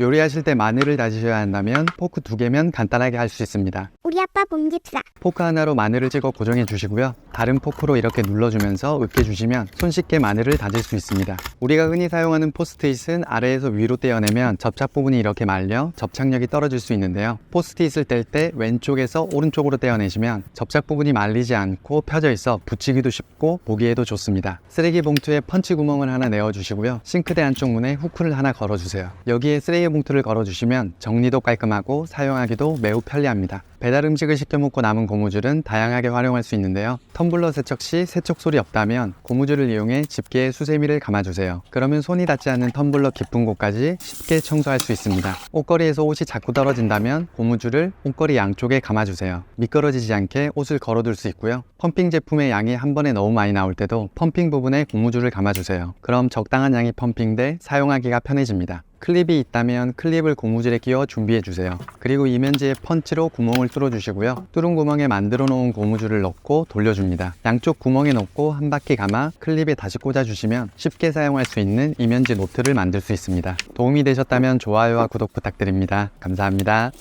요리하실 때 마늘을 다지셔야 한다면 포크 두 개면 간단하게 할 수 있습니다. 우리 아빠 몸집사. 포크 하나로 마늘을 찍어 고정해 주시고요. 다른 포크로 이렇게 눌러주면서 으깨 주시면 손쉽게 마늘을 다질 수 있습니다. 우리가 흔히 사용하는 포스트잇은 아래에서 위로 떼어내면 접착 부분이 이렇게 말려 접착력이 떨어질 수 있는데요. 포스트잇을 뗄 때 왼쪽에서 오른쪽으로 떼어내시면 접착 부분이 말리지 않고 펴져 있어 붙이기도 쉽고 보기에도 좋습니다. 쓰레기 봉투에 펀치 구멍을 하나 내어 주시고요. 싱크대 안쪽 문에 후크를 하나 걸어 주세요. 여기에 쓰레기 봉투를 걸어 주시면 정리도 깔끔하고 사용하기도 매우 편리합니다. 배달 음식을 시켜 먹고 남은 고무줄은 다양하게 활용할 수 있는데요. 텀블러 세척 시 세척 소리 없다면 고무줄을 이용해 집게에 수세미를 감아주세요. 그러면 손이 닿지 않는 텀블러 깊은 곳까지 쉽게 청소할 수 있습니다. 옷걸이에서 옷이 자꾸 떨어진다면 고무줄을 옷걸이 양쪽에 감아주세요. 미끄러지지 않게 옷을 걸어둘 수 있고요. 펌핑 제품의 양이 한 번에 너무 많이 나올 때도 펌핑 부분에 고무줄을 감아주세요. 그럼 적당한 양이 펌핑돼 사용하기가 편해집니다. 클립이 있다면 클립을 고무줄에 끼워 준비해 주세요. 그리고 이면지에 펀치로 구멍을 뚫어 주시고요. 뚫은 구멍에 만들어 놓은 고무줄을 넣고 돌려줍니다. 양쪽 구멍에 넣고 한 바퀴 감아 클립에 다시 꽂아 주시면 쉽게 사용할 수 있는 이면지 노트를 만들 수 있습니다. 도움이 되셨다면 좋아요와 구독 부탁드립니다. 감사합니다.